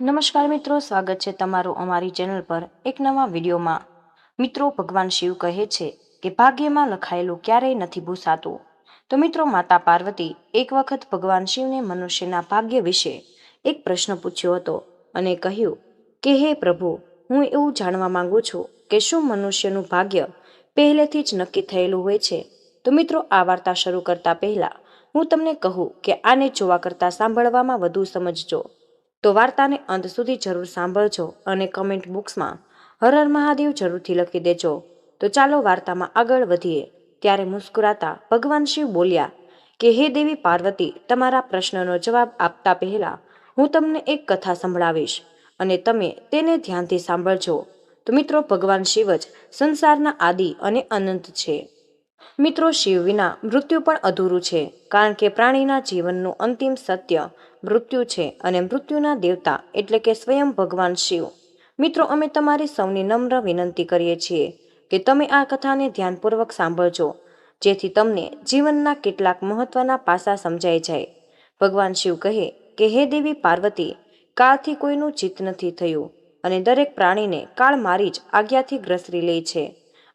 નમસ્કાર મિત્રો, સ્વાગત છે તમારું અમારી ચેનલ પર એક નવા વિડીયોમાં. મિત્રો, ભગવાન શિવ કહે છે કે ભાગ્યમાં લખાયેલું ક્યારેય નથી ભૂસાતું. તો મિત્રો, માતા પાર્વતી એક વખત ભગવાન શિવને મનુષ્યના ભાગ્ય વિશે એક પ્રશ્ન પૂછ્યો હતો અને કહ્યું કે, હે પ્રભુ, હું એવું જાણવા માંગુ છું કે શું મનુષ્યનું ભાગ્ય પહેલેથી જ નક્કી થયેલું હોય છે? તો મિત્રો, આ વાર્તા શરૂ કરતા પહેલા હું તમને કહું કે આને જોવા કરતાં સાંભળવામાં વધુ સમજજો. તો વાર્તાને અંત સુધી જરૂર સાંભળજો અને કમેન્ટ બોક્સમાં હર મહાદેવ જરૂરથી લખી દેજો. તો ચાલો વાર્તામાં આગળ વધીએ. ત્યારે મુસ્કુરાતા ભગવાન શિવ બોલ્યા, કે હે દેવી પાર્વતી, તમારા પ્રશ્નનો જવાબ આપતા પહેલા હું તમને એક કથા સંભળાવીશ અને તમે તેને ધ્યાનથી સાંભળજો. તો મિત્રો, ભગવાન શિવ જ સંસારના આદિ અને અનંત છે. મિત્રો, શિવ વિના મૃત્યુ પણ અધૂરું છે, કારણ કે પ્રાણીના જીવનનું અંતિમ સત્ય મૃત્યુ છે અને મૃત્યુના દેવતા એટલે કે સ્વયં ભગવાન શિવ. મિત્રો, અમે તમારી સૌની નમ્ર વિનંતી કરીએ છીએ કે તમે આ કથાને ધ્યાનપૂર્વક સાંભળજો, જેથી તમને જીવનના કેટલાક મહત્વના પાસા સમજાઈ જાય. ભગવાન શિવ કહે કે, હે દેવી પાર્વતી કાળથી કોઈનું ચિત્ત નથી થયું અને દરેક પ્રાણીને કાળ મારી જ આજ્ઞાથી ગ્રસરી લે છે.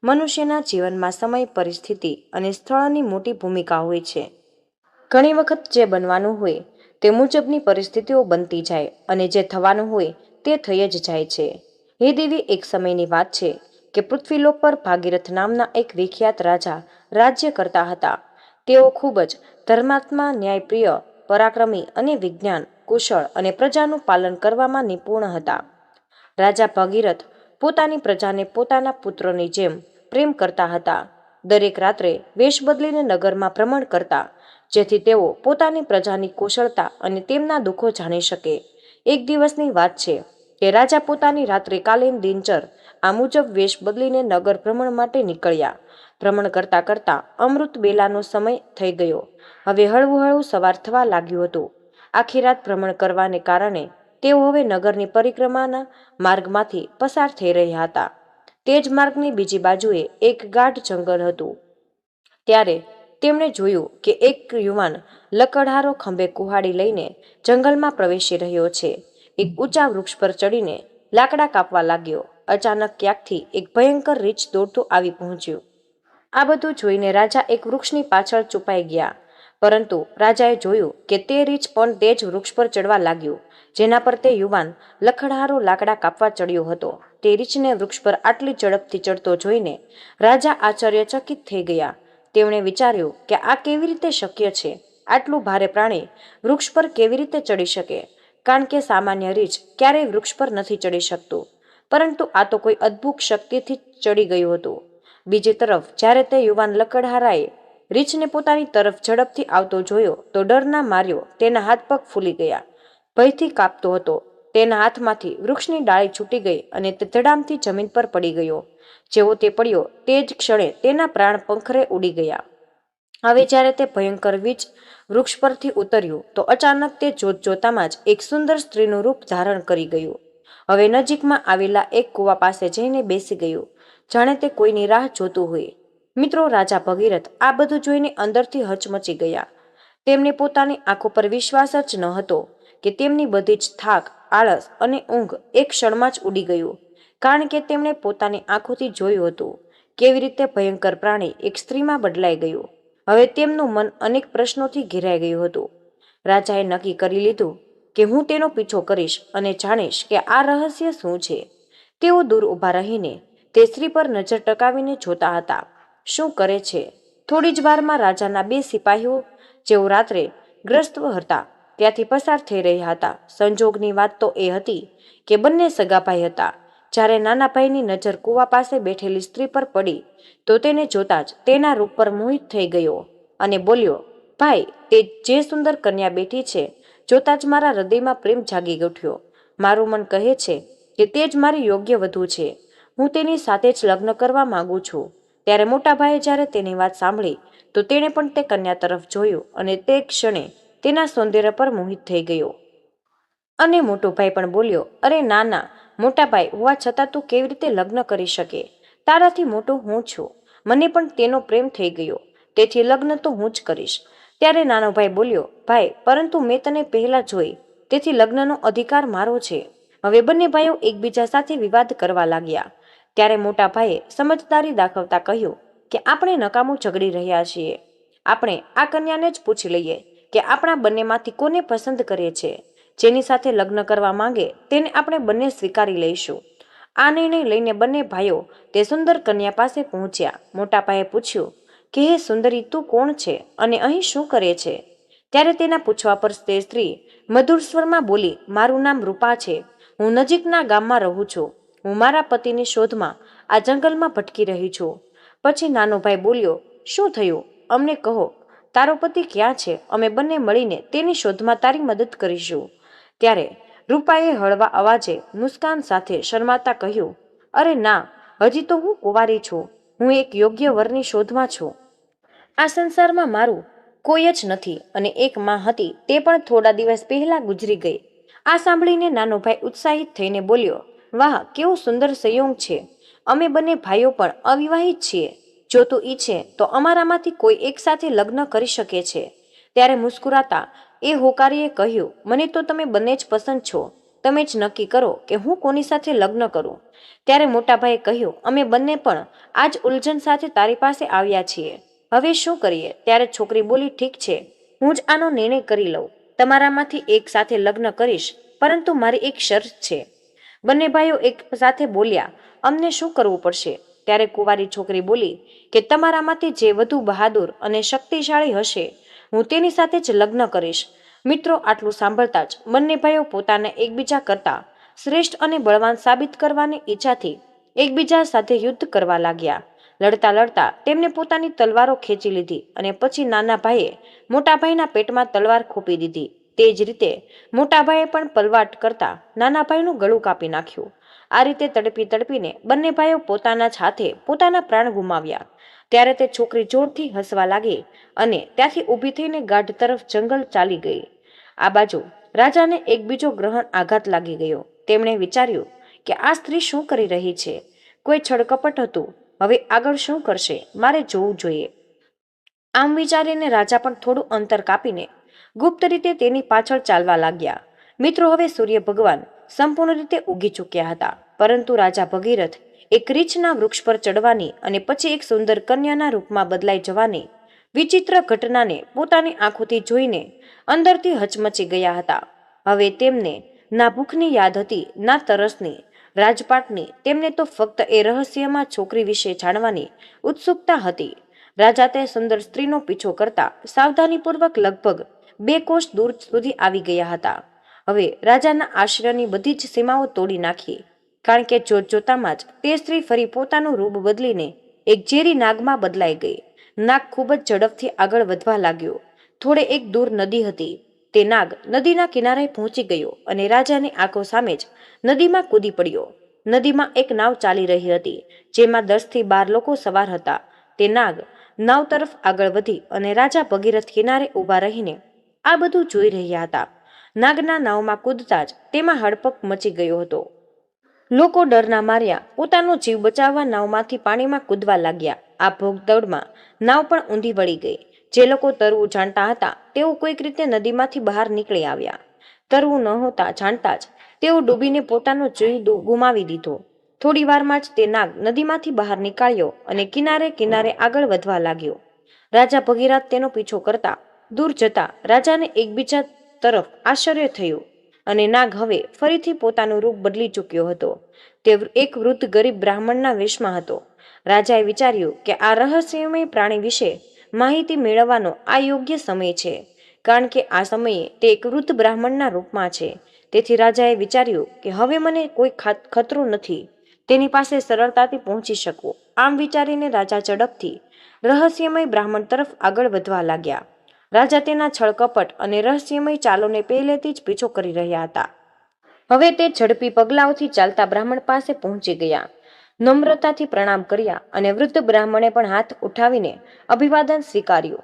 મનુષ્યના જીવનમાં સમય, પરિસ્થિતિ અને સ્થળની મોટી ભૂમિકા હોય છે. ઘણી વખત જે બનવાનું હોય તે મુજબની પરિસ્થિતિઓ બનતી જાય અને જે થવાનું હોય તે થઈ જ જાય છે. હે દેવી એક સમયની વાત છે કે પૃથ્વીલોક પર ભાગીરથ નામના એક વિખ્યાત રાજા રાજ્ય કરતા હતા. તેઓ ખૂબ જ ધર્માત્મા, ન્યાયપ્રિય, પરાક્રમી અને વિજ્ઞાન, કુશળ અને પ્રજાનું પાલન કરવામાં નિપુણ હતા. રાજા ભગીરથ પોતાની પ્રજાને પોતાના પુત્રોની જેમ પ્રેમ કરતા હતા. દરેક રાત્રે વેશ બદલીને નગરમાં ભ્રમણ કરતા, જેથી તેઓ પોતાની પ્રજાની કુશળતા અને તેમના દુઃખો જાણી શકે. એક દિવસની વાત છે કે રાજા પોતાની રાત્રિકાલીન દિનચર આ મુજબ વેશ બદલીને નગર ભ્રમણ માટે નીકળ્યા. ભ્રમણ કરતા કરતા અમૃત બેલાનો સમય થઈ ગયો. હવે હળવું હળવું સવાર થવા લાગ્યું હતું. આખી રાત ભ્રમણ કરવાને કારણે તેઓ હવે નગરની પરિક્રમાના માર્ગમાંથી પસાર થઈ રહ્યા હતા. તે જ માર્ગની બીજી બાજુએ એક ગાઢ જંગલ હતું. ત્યારે તેમણે જોયું કે એક યુવાન લકડહારો ખંભે કુહાડી લઈને જંગલમાં પ્રવેશી રહ્યો છે. એક ઊંચા વૃક્ષ પર ચડીને લાકડા કાપવા લાગ્યો. અચાનક ક્યાંકથી એક ભયંકર રીંછ દોડતું આવી પહોંચ્યું. આ બધું જોઈને રાજા એક વૃક્ષની પાછળ છુપાઈ ગયા. પરંતુ રાજાએ જોયું કે તે રીછ પણ તે જ વૃક્ષ પર ચડવા લાગ્યું, જેના પર તે યુવાન લખડહારો લાકડા કાપવા ચડ્યો હતો. તે રીછને વૃક્ષ પર આટલી ઝડપથી ચડતો જોઈને રાજા આશ્ચર્યચકિત થઈ ગયા. તેમણે વિચાર્યું કે આ કેવી રીતે શક્ય છે? આટલું ભારે પ્રાણી વૃક્ષ પર કેવી રીતે ચડી શકે? કારણ કે સામાન્ય રીછ ક્યારેય વૃક્ષ પર નથી ચડી શકતું. પરંતુ આ તો કોઈ અદ્ભુત શક્તિથી ચડી ગયું હતું. બીજી તરફ, જ્યારે તે યુવાન લકડહારાએ રીછને પોતાની તરફ ઝડપથી આવતો જોયો તો ડરના માર્યો તેના હાથ પગ ફૂલી ગયા. ભયથી કાપતો હતો. તેના હાથમાંથી વૃક્ષની ડાળી છૂટી ગઈ અને તે ધડામથી જમીન પર પડી ગયો. જેવો તે પડ્યો તે જ ક્ષણે તેના પ્રાણ પંખરે ઉડી ગયા. હવે જ્યારે તે ભયંકર વીજ વૃક્ષ પરથી ઉતર્યું તો અચાનક તે જોત જોતામાં જ એક સુંદર સ્ત્રીનું રૂપ ધારણ કરી ગયું. હવે નજીકમાં આવેલા એક કૂવા પાસે જઈને બેસી ગયું. જાણે તે કોઈની રાહ જોતું હોય. મિત્રો રાજા ભગીરથ આ બધું જોઈને અંદરથી હચમચી ગયા. તેમને પોતાની આંખો પર વિશ્વાસ જ ન હતો કે તેમની બધી જ થાક, આળસ અને ઊંઘ એક ક્ષણમાં જ ઉડી ગયું. કારણ કે તેમણે પોતાની આંખોથી જોયું હતું કેવી રીતે ભયંકર પ્રાણી એક સ્ત્રીમાં બદલાઈ ગયું. હવે તેમનું મન અનેક પ્રશ્નોથી ઘેરાઈ ગયું હતું. રાજાએ નક્કી કરી લીધું કે હું તેનો પીછો કરીશ અને જાણીશ કે આ રહસ્ય શું છે. તેઓ દૂર ઊભા રહીને તે સ્ત્રી પર નજર ટકાવીને જોતા હતા. શું કરે છે? થોડી જ વારમાં રાજાના બે સિપાહીઓ, જેઓ રાત્રે ગ્રસ્ત હતા, ત્યાંથી પસાર થઈ રહ્યા હતા. સંજોગની વાત તો એ હતી કે બંને સગાભાઈ હતા. જ્યારે નાના ભાઈની નજર કૂવા પાસે બેઠેલી સ્ત્રી પર પડી, તો તેને જોતા જ તેના રૂપ પર મોહિત થઈ ગયો અને બોલ્યો, ભાઈ, તે જે સુંદર કન્યા બેઠી છે, જોતા જ મારા હૃદયમાં પ્રેમ જાગી ઉઠ્યો મારું મન કહે છે કે તે જ મારી યોગ્ય વધુ છે. હું તેની સાથે જ લગ્ન કરવા માંગુ છું. ત્યારે મોટાભાઈએ જ્યારે તેની વાત સાંભળી, તો તેણે પણ તે કન્યા તરફ જોયું અને તે ક્ષણે તેના સૌંદર્ય પર મોહિત થઈ ગયો. અને મોટો ભાઈ પણ બોલ્યો, અરે ના ના મોટા ભાઈ હોવા છતાં તું કેવી રીતે લગ્ન કરી શકે? તારાથી મોટો હું છું. મને પણ તેનો પ્રેમ થઈ ગયો. તેથી લગ્ન તો હું જ કરીશ. ત્યારે નાનો ભાઈ બોલ્યો, ભાઈ, પરંતુ મેં તને પહેલા જોઈ. તેથી લગ્નનો અધિકાર મારો છે. હવે બંને ભાઈઓ એકબીજા સાથે વિવાદ કરવા લાગ્યા. ત્યારે મોટા ભાઈએ સમજદારી દાખવતા કહ્યું કે આપણે નકામું ઝઘડી રહ્યા છીએ. આપણે આ કન્યાને જ પૂછી લઈએ કે આપણા બંનેમાંથી કોને પસંદ કરે છે. જેની સાથે લગ્ન કરવા માંગે તેને આપણે બંને સ્વીકારી લઈશું. આ નિર્ણય લઈને બંને ભાઈઓ તે સુંદર કન્યા પાસે પહોંચ્યા. મોટા ભાઈએ પૂછ્યું, કે હે સુંદરી, તું કોણ છે અને અહીં શું કરે છે? ત્યારે તેના પૂછવા પર તે સ્ત્રી મધુર સ્વરમાં બોલી, મારું નામ રૂપા છે. હું નજીકના ગામમાં રહું છું. હું મારા પતિની શોધમાં આ જંગલમાં ભટકી રહી છું. પછી નાનો ભાઈ બોલ્યો, શું થયું? અમને કહો, તારો પતિ ક્યાં છે? અમે બંને મળીને તેની શોધમાં તારી મદદ કરીશું. ત્યારે રૂપાએ હળવા અવાજે મુસ્કાન સાથે શરમાતા કહ્યું, અરે ના, હજી તો હું કુંવારી છું. હું એક યોગ્ય વરની શોધમાં છું. આ સંસારમાં મારું કોઈ જ નથી અને એક માં હતી તે પણ થોડા દિવસ પહેલા ગુજરી ગઈ. આ સાંભળીને નાનો ભાઈ ઉત્સાહિત થઈને બોલ્યો વાહ, કેવો સુંદર સંયોગ છે. અમે બંને ભાઈઓ પણ અવિવાહિત છીએ. જો તું ઈચ્છે તો અમારામાંથી કોઈ એક સાથે લગ્ન કરી શકે છે. ત્યારે મુસ્કુરાતા એ હોકારીએ કહ્યું, મને તો તમે બંને જ પસંદ છો. તમે જ નક્કી કરો કે હું કોની સાથે લગ્ન કરું. ત્યારે મોટાભાઈએ કહ્યું, અમે બંને પણ આ જ ઉલઝન સાથે તારી પાસે આવ્યા છીએ. હવે શું કરીએ? ત્યારે છોકરી બોલી, ઠીક છે, હું જ આનો નિર્ણય કરી લઉં. તમારામાંથી એક સાથે લગ્ન કરીશ, પરંતુ મારી એક શરત છે. બંને ભાઈઓ એક સાથે બોલ્યા, અમને શું કરવું પડશે? ત્યારે કુંવારી છોકરી બોલી કે, તમારામાંથી જે વધુ બહાદુર અને શક્તિશાળી હશે, હું તેની સાથે જ લગ્ન કરીશ. મિત્રો, આટલું સાંભળતા જ બંને ભાઈઓ પોતાને એકબીજા કરતા શ્રેષ્ઠ અને બળવાન સાબિત કરવાની ઈચ્છાથી એકબીજા સાથે યુદ્ધ કરવા લાગ્યા. લડતા લડતા તેમને પોતાની તલવારો ખેંચી લીધી અને પછી નાના ભાઈએ મોટા ભાઈના પેટમાં તલવાર ખોપી દીધી. તે જ રીતે મોટાભાઈએ પણ પલવાટ કરતા નાના ભાઈનું ગળું કાપી નાખ્યું. આ રીતે તડપી તડપીને બંને ભાઈઓ પોતાના હાથે પોતાના પ્રાણ ગુમાવ્યા. ત્યારે તે છોકરી જોરથી હસવા લાગી અને ત્યાંથી ઊભી થઈને ગાઢ તરફ જંગલ ચાલી ગઈ. આ બાજુ રાજાને એક બીજો ગ્રહણ આઘાત લાગી ગયો. તેમણે વિચાર્યું કે આ સ્ત્રી શું કરી રહી છે? કોઈ છળકપટ હતું. હવે આગળ શું કરશે? મારે જોવું જોઈએ. આમ વિચારીને રાજા પણ થોડું અંતર કાપીને ગુપ્ત રીતે તેની પાછળ ચાલવા લાગ્યા. મિત્રો, હવે સૂર્ય ભગવાન સંપૂર્ણ રીતે ઉગી ચૂક્યા હતા. પરંતુ રાજા ભગીરથ એક રીછના વૃક્ષ પર ચડવાની અને પછી એક સુંદર કન્યાના રૂપમાં બદલાઈ જવાની વિચિત્ર ઘટનાને પોતાની આંખોથી જોઈને અંદરથી હચમચી ગયા હતા. હવે તેમને ના ભૂખની યાદ હતી, ના તરસની રાજપાટની, તેમને તો ફક્ત એ રહસ્યમાં છોકરી વિશે જાણવાની ઉત્સુકતા હતી. રાજા તે સુંદર સ્ત્રીનો પીછો કરતા સાવધાનીપૂર્વક લગભગ બે કોષ દૂર સુધી આવી ગયા હતા. હવે રાજાના આશ્રયની બધી જ સીમાઓ તોડી નાખી. કારણ કે જોત જોતામાં જ તે સ્ત્રી ફરી પોતાનું રૂપ બદલીને એક ઝેરી નાગમાં બદલાઈ ગઈ. નાગ ખૂબ જ ઝડપથી આગળ વધવા લાગ્યો. થોડે એક દૂર નદી હતી. તે નાગ નદીના કિનારે પહોંચી ગયો અને રાજાની આંખો સામે જ નદીમાં કૂદી પડ્યો. નદીમાં એક નાવ ચાલી રહી હતી, જેમાં દસથી બાર લોકો સવાર હતા. તે નાગ નાવ તરફ આગળ વધી અને રાજા ભગીરથ કિનારે ઊભા રહીને આ બધું જોઈ રહ્યા હતા. નાગના નાવમાં કૂદતા જ તેમાં હડપક મચી ગયો હતો. લોકો ડરના માર્યા, પોતાનો જીવ બચાવવા નાવમાંથી પાણીમાં કૂદવા લાગ્યા. આ ભોગદોડમાં નાવ પણ ઊંધી વળી ગઈ. જે લોકો તરવું જાણતા હતા, તેઓ કોઈક રીતે નદીમાંથી બહાર નીકળી આવ્યા. તરવું નહોતા જાણતા જ તેઓ ડૂબીને પોતાનો જીવ ગુમાવી દીધો. થોડી વારમાં જ તે નાગ નદીમાંથી બહાર નીકળ્યો અને કિનારે કિનારે આગળ વધવા લાગ્યો. રાજા ભગીરથ તેનો પીછો કરતા દૂર જતા રાજાને એકબીજા તરફ આશ્ચર્ય થયું અને નાગ હવે ફરીથી પોતાનું રૂપ બદલી ચૂક્યો હતો. તે એક વૃદ્ધ ગરીબ બ્રાહ્મણના વેશમાં હતો. રાજાએ વિચાર્યું કે આ રહસ્યમય પ્રાણી વિશે માહિતી મેળવવાનો આ યોગ્ય સમય છે, કારણ કે આ સમયે તે એક વૃદ્ધ બ્રાહ્મણના રૂપમાં છે. તેથી રાજાએ વિચાર્યું કે હવે મને કોઈ ખાત- ખતરો નથી. તેની પાસે સરળતાથી પહોંચી શકું. આમ વિચારીને રાજા ઝડપથી રહસ્યમય બ્રાહ્મણ તરફ આગળ વધવા લાગ્યા. રાજા તેના છળકપટ અને રહસ્યમય ચાલોને પહેલેથી જ પીછો કરી રહ્યા હતા. હવે તે ઝડપી પગલાઓથી ચાલતા બ્રાહ્મણ પાસે પહોંચી ગયા. નમ્રતાથી પ્રણામ કર્યા અને વૃદ્ધ બ્રાહ્મણે પણ હાથ ઉઠાવીને અભિવાદન સ્વીકાર્યું.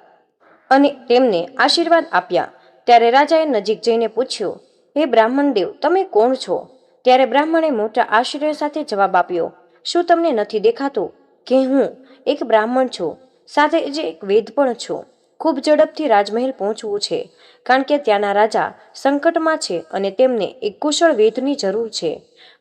અને તેમને આશીર્વાદ આપ્યા. ત્યારે રાજાએ નજીક જઈને પૂછ્યું, હે બ્રાહ્મણ દેવ, તમે કોણ છો? ત્યારે બ્રાહ્મણે મોટા આશ્ચર્ય સાથે જવાબ આપ્યો, શું તમને નથી દેખાતું કે હું એક બ્રાહ્મણ છું? સાથે જ એક વેદ પણ છું. ખૂબ ઝડપથી રાજમહેલ પહોંચવું છે, કારણ કે ત્યાંના રાજા સંકટમાં છે અને તેમને એક કુશળ વેદની જરૂર છે.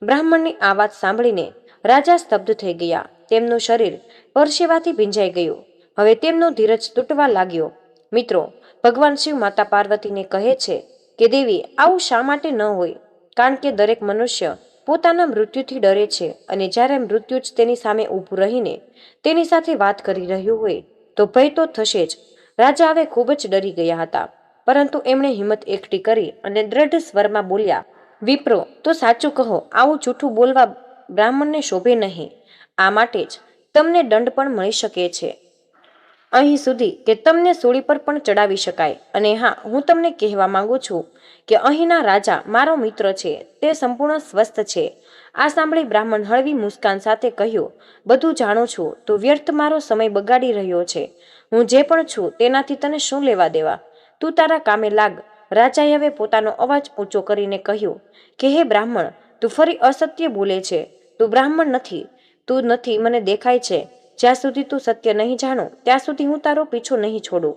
બ્રાહ્મણની આ વાત સાંભળીને રાજા સ્તબ્ધ થઈ ગયા. તેમનું શરીર પરસેવાથી ભીંજાઈ ગયું. હવે તેમનો ધીરજ તૂટવા લાગ્યો. મિત્રો, ભગવાન શિવ માતા પાર્વતીને કહે છે કે દેવી આવું શા માટે ન હોય? કારણ કે દરેક મનુષ્ય પોતાના મૃત્યુથી ડરે છે અને જ્યારે મૃત્યુ જ તેની સામે ઊભું રહીને તેની સાથે વાત કરી રહ્યું હોય, તો ભય તો થશે જ રાજા હવે ખૂબ જ ડરી ગયા હતા. પરંતુ એમણે હિંમત એકઠી કરી અને દ્રઢ સ્વરમાં બોલ્યા, વિપ્રો, તો સાચું કહો, આવું જૂઠું બોલવા બ્રાહ્મણને શોભે નહીં. આ માટે જ તમને દંડ પણ મળી શકે છે. અહીં સુધી કે તમને સૂળી પર પણ ચડાવી શકાય. અને હા, હું તમને કહેવા માંગુ છું કે અહીંના રાજા મારો મિત્ર છે, તે સંપૂર્ણ સ્વસ્થ છે. આ સાંભળી બ્રાહ્મણ હળવી મુસ્કાન સાથે કહ્યું, બધું જાણું છું, તો વ્યર્થ મારો સમય બગાડી રહ્યો છે. હું જે પણ છું તેનાથી તને શું લેવા દેવા? તું તારા કામે લાગ. રાજાએ હવે પોતાનો અવાજ ઊંચો કરીને કહ્યું, કે હે બ્રાહ્મણ, તું ફરી અસત્ય બોલે છે. તું બ્રાહ્મણ નથી. તું નથી મને દેખાય છે. જ્યાં સુધી તું સત્ય નહીં જાણો, ત્યાં સુધી હું તારો પીછો નહીં છોડું.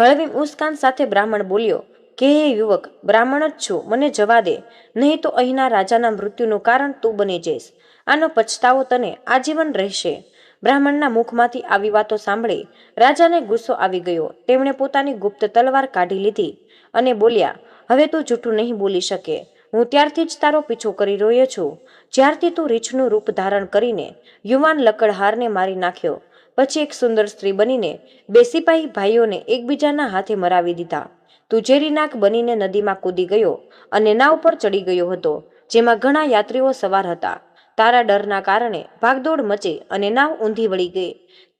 હળવી મુસ્કાન સાથે બ્રાહ્મણ બોલ્યો, કે હે યુવક, બ્રાહ્મણ જ છું, મને જવા દે. નહીં તો અહીંના રાજાના મૃત્યુનું કારણ તું બની જઈશ. આનો પછતાવો તને આજીવન રહેશે. બ્રાહ્મણના મુખમાંથી આવી વાતો સાંભળી રાજાને ગુસ્સો આવી ગયો. તેમણે પોતાની ગુપ્ત તલવાર કાઢી લીધી અને બોલ્યા, હવે તું જૂઠું નહીં બોલી શકે. હું ત્યારથી જ તારો પીછો કરી રહ્યો છું. જ્યારથી તું રીછનું રૂપ ધારણ કરીને યુવાન લકડહારને મારી નાખ્યો, પછી એક સુંદર સ્ત્રી બનીને બે સિપાહી ભાઈઓને એકબીજાના હાથે મરાવી દીધા. તું ઝેરીનાક બનીને નદીમાં કૂદી ગયો અને નાવ પર ચડી ગયો હતો, જેમાં ઘણા યાત્રીઓ સવાર હતા. તારા ડરના કારણે ભાગદોડ મચી અને નાવ ઊંધી વળી ગઈ.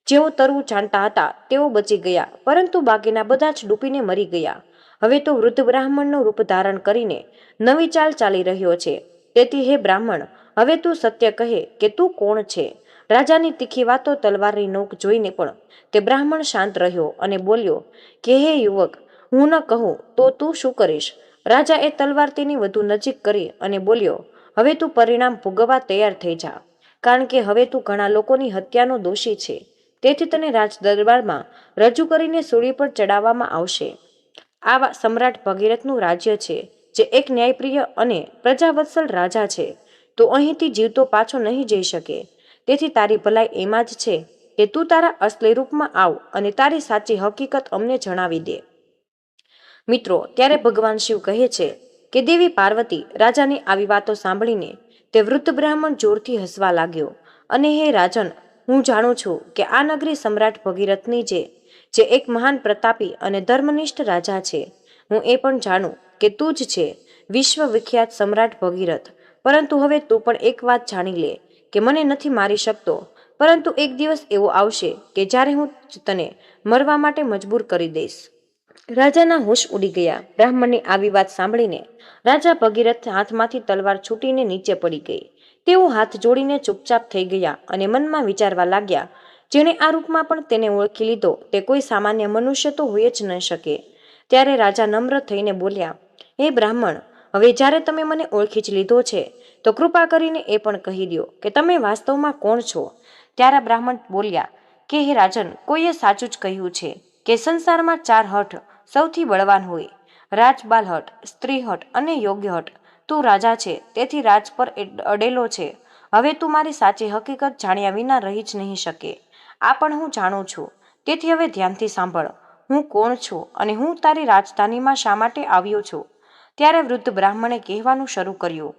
જેઓ તરવું જાણતા હતા તેઓ બચી ગયા, પરંતુ બાકીના બધા જ ડૂબીને મરી ગયા. હવે તો વૃદ્ધ બ્રાહ્મણનું રૂપ ધારણ કરીને નવી ચાલ ચાલી રહ્યો છે. તેથી હે બ્રાહ્મણ, હવે તું સત્ય કહે કે તું કોણ છે? રાજાની તીખી વાતો તલવારની નોક જોઈને પણ તે બ્રાહ્મણ શાંત રહ્યો અને બોલ્યો, કે હે યુવક, હું ન કહું તો તું શું કરીશ? રાજા એ તલવાર તેની વધુ નજીક કરી અને બોલ્યો હવે તું પરિણામ ભોગવવા તૈયાર થઈ જા. કારણ કે હવે તું ઘણા લોકોની હત્યાનો દોષી છે. તેથી તને રાજ દરબારમાં રજૂ કરીને સૂળી પર ચડાવવામાં આવશે. આ સમ્રાટ ભગીરથનું રાજ્ય છે, જે એક ન્યાયપ્રિય અને પ્રજાવત્સલ રાજા છે. તો અહીંથી જીવતો પાછો નહીં જઈ શકે. તેથી તારી ભલાઈ એમાં જ છે કે તું તારા અસલી રૂપમાં આવ અને તારી સાચી હકીકત અમને જણાવી દે. મિત્રો, ત્યારે ભગવાન શિવ કહે છે કે દેવી પાર્વતી રાજાની આવી વાતો સાંભળીને તે વૃદ્ધ બ્રાહ્મણ જોરથી હસવા લાગ્યો અને હે રાજન, હું જાણું છું કે આ નગરી સમ્રાટ ભગીરથની જે જે એક મહાન પ્રતાપી અને ધર્મનિષ્ઠ રાજા છે, હું એ પણ જાણું કે તું જ છે વિશ્વ વિખ્યાત સમ્રાટ ભગીરથ. પરંતુ હવે તું પણ એક વાત જાણી લે કે મને નથી મારી શકતો. પરંતુ એક દિવસ એવો આવશે કે જ્યારે હું તને મરવા માટે મજબૂર કરી દઈશ. રાજાના હોશ ઉડી ગયા. બ્રાહ્મણની આવી વાત સાંભળીને રાજા ભગીરથ હાથમાંથી તલવાર છૂટીને નીચે પડી ગઈ. તેઓ હાથ જોડીને ચૂપચાપ થઈ ગયા અને મનમાં વિચારવા લાગ્યા, જેણે આ રૂપમાં પણ તેને ઓળખી લીધો, તે કોઈ સામાન્ય મનુષ્ય તો હોય જ ન શકે. ત્યારે રાજા નમ્ર થઈને બોલ્યા, હે બ્રાહ્મણ, હવે જ્યારે તમે મને ઓળખી જ લીધો છે, તો કૃપા કરીને એ પણ કહી દો કે તમે વાસ્તવમાં કોણ છો. ત્યારે બ્રાહ્મણ બોલ્યા, કે હે રાજન, કોઈએ સાચું જ કહ્યું છે કે સંસારમાં ચાર હઠ સૌથી બળવાન હોય. રાજબાલ સ્ત્રીહટ સ્ત્રી અને યોગ્યહટ તું રાજા છે, તેથી રાજ પર અડેલો છે. હવે તું મારી સાચી હકીકત જાણ્યા વિના રહી જ નહીં શકે. આ પણ હું જાણું છું. તેથી હવે ધ્યાનથી સાંભળ. હું કોણ છું અને હું તારી રાજધાનીમાં શા માટે આવ્યો છું? ત્યારે વૃદ્ધ બ્રાહ્મણે કહેવાનું શરૂ કર્યું.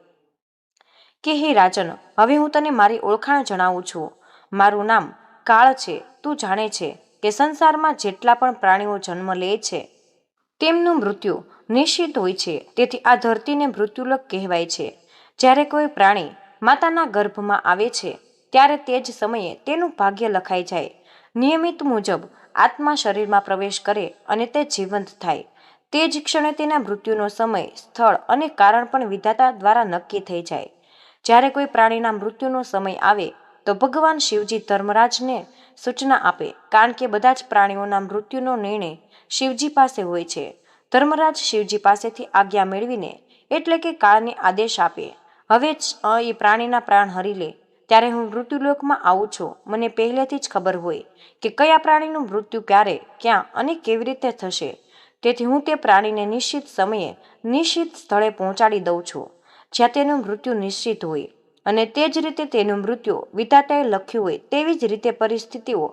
કે હે રાજન, હવે હું તને મારી ઓળખાણ જણાવું છું. મારું નામ કાળ છે. તું જાણે છે કે સંસારમાં જેટલા પણ પ્રાણીઓ જન્મ લે છે તેમનું મૃત્યુ નિશ્ચિત હોય છે. તેથી આ ધરતીને મૃત્યુલોક કહેવાય છે. જ્યારે કોઈ પ્રાણી માતાના ગર્ભમાં આવે છે, ત્યારે તે જ સમયે તેનું ભાગ્ય લખાઈ જાય. નિયમિત મુજબ આત્મા શરીરમાં પ્રવેશ કરે અને તે જીવંત થાય. તે જ ક્ષણે તેના મૃત્યુનો સમય, સ્થળ અને કારણ પણ વિધાતા દ્વારા નક્કી થઈ જાય. જ્યારે કોઈ પ્રાણીના મૃત્યુનો સમય આવે, તો ભગવાન શિવજી ધર્મરાજને સૂચના આપે, કારણ કે બધા જ પ્રાણીઓના મૃત્યુનો નિર્ણય શિવજી પાસે હોય છે. ધર્મરાજ શિવજી પાસેથી આજ્ઞા મેળવીને એટલે કે કાળને આદેશ આપે. હવે જ એ પ્રાણીના પ્રાણ હરી લે. ત્યારે હું મૃત્યુલોકમાં આવું છું. મને પહેલેથી જ ખબર હોય કે કયા પ્રાણીનું મૃત્યુ ક્યારે, ક્યાં અને કેવી રીતે થશે. તેથી હું તે પ્રાણીને નિશ્ચિત સમયે, નિશ્ચિત સ્થળે પહોંચાડી દઉં છું, જ્યાં તેનું મૃત્યુ નિશ્ચિત હોય. અને તે જ રીતે તેનું મૃત્યુ વિધાતાએ લખ્યું હોય તેવી જ રીતે પરિસ્થિતિઓ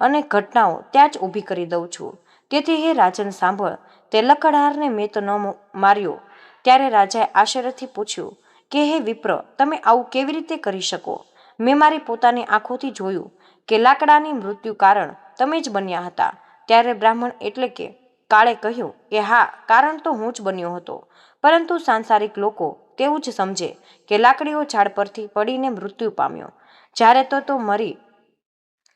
અને ઘટનાઓ ત્યાં જ ઊભી કરી દઉં છું. તેથી હે રાજન, સાંભળ. તે લકડહારને મેં તો ન માર્યો. ત્યારે રાજાએ આશ્ચર્યથી પૂછ્યું, કે હે વિપ્ર, તમે આવું કેવી રીતે કરી શકો? મેં મારી પોતાની આંખોથી જોયું કે લાકડાની મૃત્યુ કારણ તમે જ બન્યા હતા. ત્યારે બ્રાહ્મણ એટલે કે કાળે કહ્યું કે હા, કારણ તો હું જ બન્યો હતો. પરંતુ સાંસારિક લોકો તેવું જ સમજે કે લાકડીઓ ઝાડ પરથી પડીને મૃત્યુ પામ્યો. જ્યારે તો તો મરી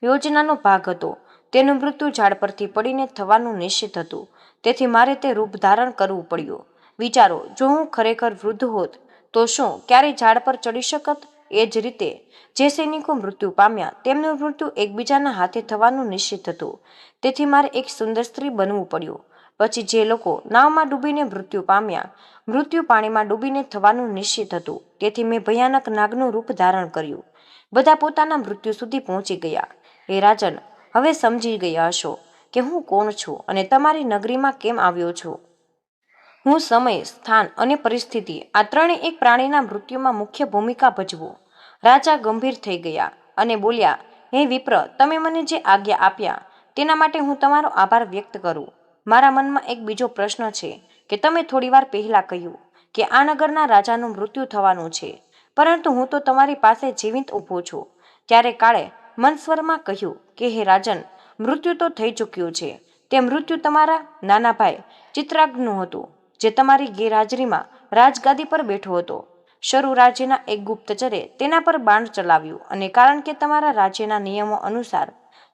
યોજનાનો ભાગ હતો. તેનું મૃત્યુ ઝાડ પરથી પડીને થવાનું નિશ્ચિત હતું. તેથી મારે તે રૂપ ધારણ કરવું પડ્યું. વિચારો, જો હું ખરેખર વૃદ્ધ હોત, તો શું ક્યારેય ઝાડ પર ચડી શકત? એ જ રીતે, જે સૈનિકો મૃત્યુ પામ્યા, તેમનું મૃત્યુ એકબીજાના હાથે થવાનું નિશ્ચિત હતું. તેથી મારે એક સુંદર સ્ત્રી બનવું પડ્યું. પછી જે લોકો નાવમાં ડૂબીને મૃત્યુ પામ્યા, મૃત્યુ પાણીમાં ડૂબીને થવાનું નિશ્ચિત હતું. તેથી મેં ભયાનક નાગનું રૂપ ધારણ કર્યું. બધા પોતાના મૃત્યુ સુધી પહોંચી ગયા. હે રાજન હવે સમજી ગયા હશો કે હું કોણ છું અને તમારી નગરીમાં કેમ આવ્યો છું? હું સમય, સ્થાન અને પરિસ્થિતિ આ ત્રણેય એક પ્રાણીના મૃત્યુમાં મુખ્ય ભૂમિકા ભજવું. રાજા ગંભીર થઈ ગયા અને બોલ્યા, હે વિપ્ર, તમે મને જે આજ્ઞા આપ્યા તેના માટે હું તમારો આભાર વ્યક્ત કરું. મારા મનમાં એક બીજો પ્રશ્ન છે કે તમે થોડીવાર પહેલા કહ્યું કે આ નગરના રાજાનું મૃત્યુ થવાનું છે, પરંતુ હું તો તમારી પાસે જીવિત ઊભો છું. ત્યારે કાળે મનસ્વરમાં કહ્યું કે, હે રાજન, મૃત્યુ તો થઈ ચૂક્યું છે. તે મૃત્યુ તમારા નાના ભાઈ ચિત્રાગનું હતું, જે તમારી ગેરહાજરીમાં રાજગાદી પર બેઠો હતો. શરૂ રાજ્યના એક ગુપ્તચરે તેના પર બાણ ચલાવ્યું અને કારણ કે તમારા રાજ્યના નિયમો અનુસાર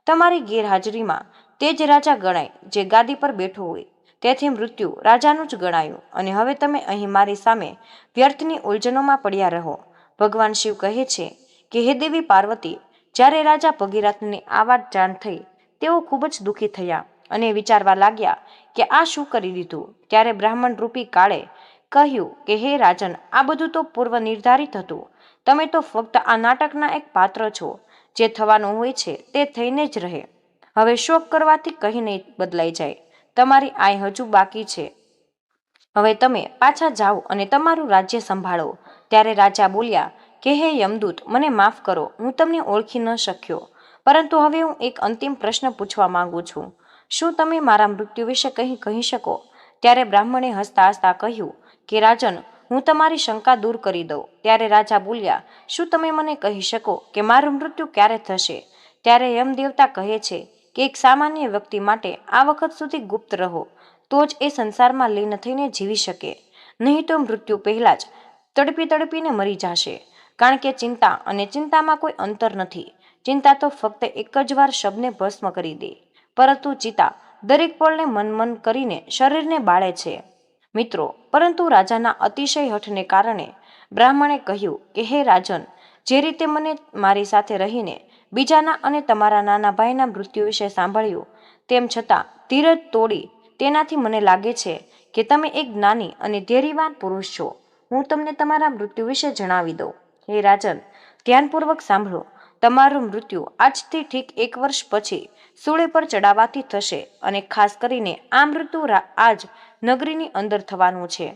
તમારી ગેરહાજરીમાં તે જ રાજા ગણાય જે ગાદી પર બેઠો હોય, તેથી મૃત્યુ રાજાનું જ ગણાયું. અને હવે તમે અહીં મારી સામે વ્યર્થની ઉલઝનોમાં પડ્યા રહો. ભગવાન શિવ કહે છે કે, હે દેવી પાર્વતી જ્યારે રાજા ભગીરથની આ વાત જાણ થઈ, તેઓ ખૂબ જ દુઃખી થયા અને વિચારવા લાગ્યા કે આ શું કરી દીધું? ત્યારે બ્રાહ્મણ રૂપી કાળે કહ્યું કે, હે રાજન, આ બધું તો પૂર્વ નિર્ધારિત હતું. તમે તો ફક્ત આ નાટકના એક પાત્ર છો. જે થવાનું હોય છે તે થઈને જ રહે. હવે શોક કરવાથી કહી નહીં બદલાઈ જાય. તમારી આય હજુ બાકી છે. હવે તમે પાછા જાઓ અને તમારું રાજ્ય સંભાળો. ત્યારે રાજા બોલ્યા કે હે યમદૂત, મને માફ કરો, હું તમને ઓળખી ન શક્યો. પરંતુ હવે હું એક અંતિમ પ્રશ્ન પૂછવા માંગુ છું. શું તમે મારા મૃત્યુ વિશે કંઈ કહી શકો? ત્યારે બ્રાહ્મણે હસતા હસતા કહ્યું, કે રાજન, હું તમારી શંકા દૂર કરી દઉં. ત્યારે રાજા બોલ્યા, શું તમે મને કહી શકો કે મારું મૃત્યુ ક્યારે થશે? ત્યારે યમદેવતા કહે છે કે એક સામાન્ય વ્યક્તિ માટે આ વખત સુધી ગુપ્ત રહો. તો જ એ સંસારમાં લીન થઈને જીવી શકે. નહીં તો મૃત્યુ પહેલાં જ તડપી તડપીને મરી જશે. કારણ કે ચિંતા અને ચિંતામાં કોઈ અંતર નથી. ચિંતા તો ફક્ત એક જ વાર શબને ભસ્મ કરી દે. પરંતુ ચિતા દરેક પળને મન મન કરીને શરીરને બાળે છે. મિત્રો, પરંતુ રાજાના અતિશય હઠને કારણે બ્રાહ્મણે કહ્યું કે, હે રાજન, જે રીતે મને મારી સાથે રહીને બીજાના અને તમારા નાના ભાઈના મૃત્યુ વિશે સાંભળ્યું, તેમ છતાં ધીરજ તોડી તેનાથી મને લાગે છે કે તમે એક જ્ઞાની અને ધૈર્યવાન પુરુષ છો. હું તમને તમારા મૃત્યુ વિશે જણાવી દઉં. હે રાજન, ધ્યાનપૂર્વક સાંભળો. તમારું મૃત્યુ આજથી ઠીક એક વર્ષ પછી સૂળે પર ચડાવવાથી થશે અને ખાસ કરીને આ મૃત્યુ આજ નગરીની અંદર થવાનું છે.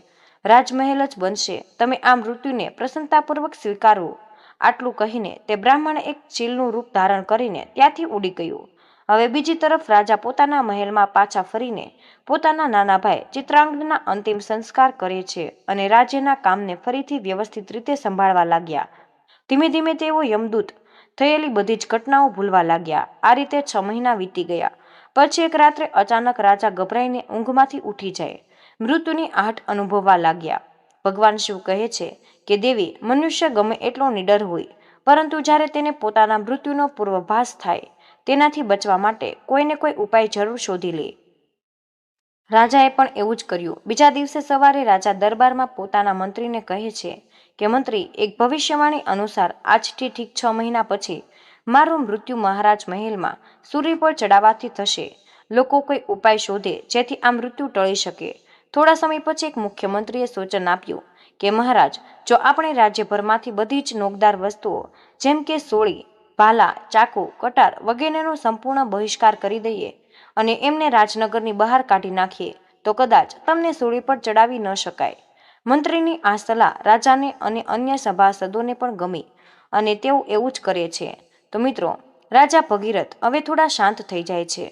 રાજમહેલ જ બનશે. તમે આ મૃત્યુને પ્રસન્નતાપૂર્વક સ્વીકારવું આટલું કહીને તે બ્રાહ્મણ એક ચીલનું રૂપ ધારણ કરીને ત્યાંથી ઉડી ગયું. હવે બીજી તરફ રાજા પોતાના મહેલમાં પાછા ફરીને પોતાના નાના ભાઈ ચિત્રાંગના અંતિમ સંસ્કાર કરે છે અને રાજ્યના કામને ફરીથી વ્યવસ્થિત રીતે સંભાળવા લાગ્યા. ધીમે ધીમે તેઓ યમદૂત થયેલી બધી જ ઘટનાઓ ભૂલવા લાગ્યા. આ રીતે છ મહિના વીતી ગયા. પછી એક રાત્રે અચાનક રાજા ગભરાઈને ઊંઘમાંથી ઉઠી જાય. મૃત્યુની આહટ અનુભવવા લાગ્યા. ભગવાન શિવ કહે છે કે, દેવી, મનુષ્ય ગમે એટલો નિડર હોય, પરંતુ જ્યારે તેને પોતાના મૃત્યુનો પૂર્વભાસ થાય તેનાથી બચવા માટે કોઈને કોઈ ઉપાય જરૂર શોધી લે. રાજાએ પણ એવું જ કર્યું. બીજા દિવસે સવારે રાજા દરબારમાં પોતાના મંત્રીને કહે છે કે, મંત્રી, એક ભવિષ્યવાણી અનુસાર આજથી ઠીક છ મહિના પછી મારું મૃત્યુ મહારાજ મહેલમાં સૂર્ય પર ચડાવવાથી થશે. લોકો કોઈ ઉપાય શોધે જેથી આ મૃત્યુ ટળી શકે. થોડા સમય પછી એક મુખ્યમંત્રીએ સૂચન આપ્યું કે, મહારાજ, જો આપણે રાજ્યભરમાંથી બધી જ નોકદાર વસ્તુઓ, જેમ કે સોળી ભાલા ચાકુ, કટાર વગેરેનો સંપૂર્ણ બહિષ્કાર કરી દઈએ અને એમને રાજનગરની બહાર કાઢી નાખીએ, તો કદાચ તમને સૂળી પર ચડાવી ન શકાય. મંત્રીની આ સલાહ રાજાને અને અન્ય સભાસદોને પણ ગમી અને તેઓ એવું જ કરે છે. તો મિત્રો, રાજા ભગીરથ હવે થોડા શાંત થઈ જાય છે.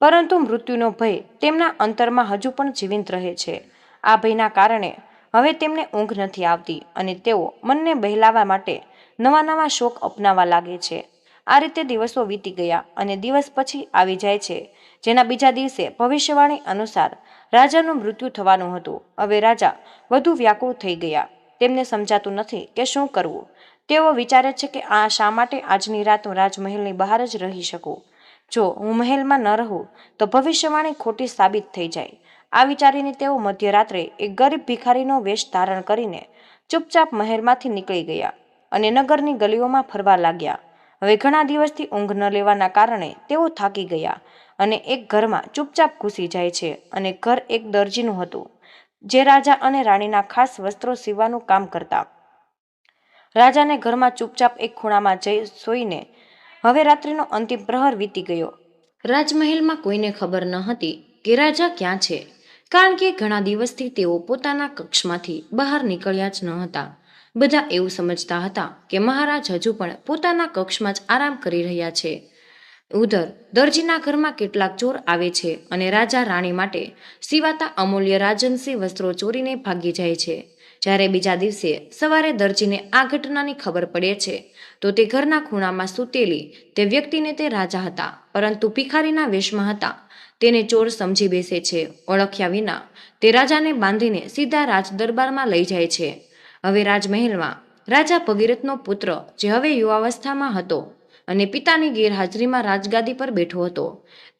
પરંતુ મૃત્યુનો ભય તેમના અંતરમાં હજુ પણ જીવંત રહે છે. આ ભયના કારણે હવે તેમને ઊંઘ નથી આવતી અને તેઓ મનને બહેલાવા માટે નવા નવા શોખ અપનાવવા લાગે છે. આ રીતે દિવસો વીતી ગયા અને દિવસ પછી આવી જાય છે. જેના બીજા દિવસે ભવિષ્યવાણી અનુસાર રાજાનું મૃત્યુ થવાનું હતું. હવે રાજા વધુ વ્યાકુળ થઈ ગયા. તેમને સમજાતું નથી કે શું કરવું. તેઓ વિચારે છે કે આ શા માટે આજની રાત હું રાજમહેલની બહાર જ રહી શકું? જો હું મહેલમાં ન રહું, તો ભવિષ્યવાણી ખોટી સાબિત થઈ જાય. આ વિચારીને તેઓ મધ્યરાત્રે એક ગરીબ ભિખારીનો વેશ ધારણ કરીને ચૂપચાપ મહેલમાંથી નીકળી ગયા. અને નગરની ગલીઓમાં ફરવા લાગ્યા. હવે ઘણા દિવસથી ઊંઘ ન લેવાના કારણે તેઓ થાકી ગયા અને એક ઘરમાં ચૂપચાપ ઘૂસી જાય છે અને ઘર એક દરજીનું હતું, જે રાજા અને રાણીના ખાસ વસ્ત્રો સીવવાનું કામ કરતા. રાજાને ઘરમાં ચૂપચાપ એક ખૂણામાં જઈ સોઈને હવે રાત્રિનો અંતિમ પ્રહર વીતી ગયો. રાજમહેલમાં કોઈને ખબર ન હતી કે રાજા ક્યાં છે, કારણ કે ઘણા દિવસથી તેઓ પોતાના કક્ષમાંથી બહાર નીકળ્યા જ ન હતા. બધા એવું સમજતા હતા કે મહારાજ હજુ પણ પોતાના કક્ષમાં જ આરામ કરી રહ્યા છે. ઉધર દરજીના ઘરમાં કેટલાક ચોર આવે છે અને રાજા રાણી માટે સીવાતા અમૂલ્ય રાજનસી વસ્ત્રો ચોરીને ભાગી જાય છે. જ્યારે બીજા દિવસે સવારે દરજીને આ ઘટનાની ખબર પડે છે, તો તે ઘરના ખૂણામાં સૂતેલી તે વ્યક્તિને તે રાજા હતા, પરંતુ ભિખારીના વેશમાં હતા. તેને ચોર સમજી બેસે છે. ઓળખ્યા વિના તે રાજાને બાંધીને સીધા રાજ દરબારમાં લઈ જાય છે. હવે રાજમહેલમાં રાજા ભગીરથનો પુત્ર, જે હવે યુવાવસ્થામાં હતો અને પિતાની ગેરહાજરીમાં રાજગાદી પર બેઠો હતો,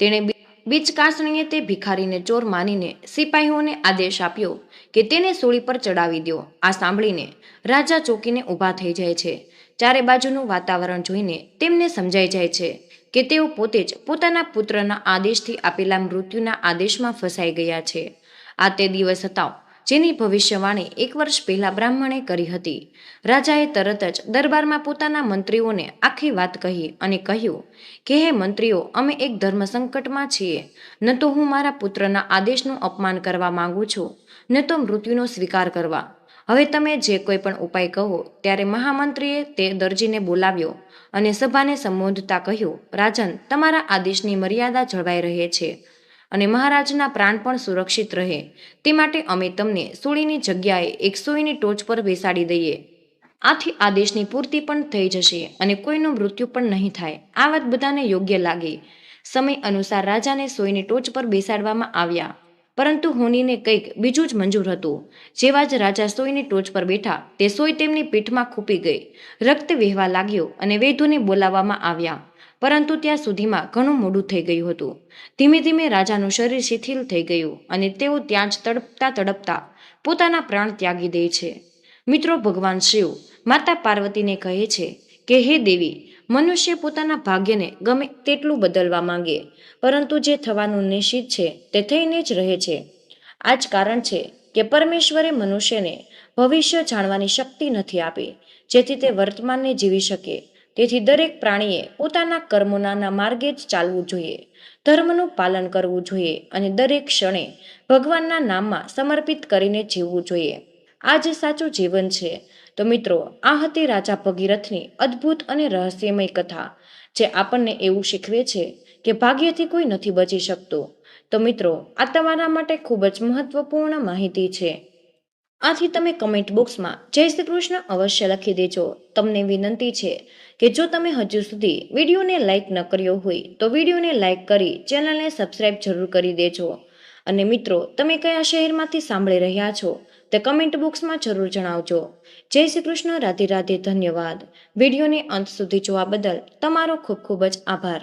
તેણે બીચકાસણીએ તે ભિખારીને ચોર માનીને સિપાહીઓને આદેશ આપ્યો કે તેને સૂળી પર ચડાવી દો આ સાંભળીને રાજા ચોકીને ઊભા થઈ જાય છે. ચારે બાજુનું વાતાવરણ જોઈને તેમને સમજાઈ જાય છે કે તેઓ પોતે જ પોતાના પુત્રના આદેશથી આપેલા મૃત્યુના આદેશમાં ફસાઈ ગયા છે. આ તે દિવસ હતા જેની ભવિષ્યવાણી એક વર્ષ પહેલા બ્રાહ્મણે કરી હતી. રાજાએ તરત જ દરબારમાં પોતાના મંત્રીઓને આખી વાત કહી અને કહ્યું કે, હે મંત્રીઓ, અમે એક ધર્મ સંકટમાં છીએ. ન તો હું મારા પુત્રના આદેશનું અપમાન કરવા માંગુ છું, ન તો મૃત્યુનો સ્વીકાર કરવા. હવે તમે જે કોઈ પણ ઉપાય કહો. ત્યારે મહામંત્રીએ તે દરજીને બોલાવ્યો અને સભાને સંબોધતા કહ્યું, રાજન, તમારા આદેશની મર્યાદા જળવાઈ રહે છે. અને મહારાજના પ્રાણ પણ સુરક્ષિત રહે. તે માટે અમે તમને સૂળીની જગ્યાએ એક સોયની ટોચ પર બેસાડી દઈએ. આથી આદેશની પૂર્તિ પણ થઈ જશે અને કોઈનું મૃત્યુ પણ નહીં થાય. આ વાત બધાને યોગ્ય લાગે. સમય અનુસાર રાજાને સોયની ટોચ પર બેસાડવામાં આવ્યા. પરંતુ હોનીને કંઈક બીજું જ મંજૂર હતું. જેવા જ રાજા સોયની ટોચ પર બેઠા, તે સોય તેમની પીઠમાં ખૂપી ગઈ. રક્ત વહેવા લાગ્યો અને વૈધોને બોલાવવામાં આવ્યા. પરંતુ ત્યાં સુધીમાં ઘણું મોડું થઈ ગયું હતું. ધીમે ધીમે રાજાનું શરીર શિથિલ થઈ ગયું અને તેઓ ત્યાં જ તડપતા તડપતા પોતાના પ્રાણ ત્યાગી દે છે. મિત્રો, ભગવાન શિવ, માતા પાર્વતીને કહે છે કે, હે દેવી, મનુષ્ય પોતાના ભાગ્યને ગમે તેટલું બદલવા માંગે, પરંતુ જે થવાનું નિશ્ચિત છે તે થઈને જ રહે છે. આ જ કારણ છે કે પરમેશ્વરે મનુષ્યને ભવિષ્ય જાણવાની શક્તિ નથી આપી, જેથી તે વર્તમાનને જીવી શકે તેથી દરેક પ્રાણીએ પોતાના કર્મોના માર્ગે જ ચાલવું જોઈએ. ધર્મનું પાલન કરવું જોઈએ અને દરેક ક્ષણે ભગવાનના નામમાં સમર્પિત કરીને જીવવું જોઈએ. આ જ સાચું જીવન છે. તો મિત્રો, આ હતી રાજા ભગીરથની અદ્ભુત અને રહસ્યમય કથા, જે આપણને એવું શીખવે છે કે ભાગ્યથી કોઈ નથી બચી શકતું. તો મિત્રો, આ તમારા માટે ખૂબ જ મહત્વપૂર્ણ માહિતી છે. આથી તમે કમેન્ટ બોક્સમાં જય શ્રી કૃષ્ણ અવશ્ય લખી દેજો. તમને વિનંતી છે કે જો તમે હજુ સુધી વિડીયોને લાઇક ન કર્યો હોય તો વિડીયોને લાઇક કરી ચેનલને સબસ્ક્રાઇબ જરૂર કરી દેજો. અને મિત્રો, તમે કયા શહેરમાંથી સાંભળી રહ્યા છો તે કમેન્ટ બોક્સમાં જરૂર જણાવજો. જય શ્રી કૃષ્ણ, રાધે રાધે, ધન્યવાદ. વિડીયોને અંત સુધી જોવા બદલ તમારો ખૂબ ખૂબ જ આભાર.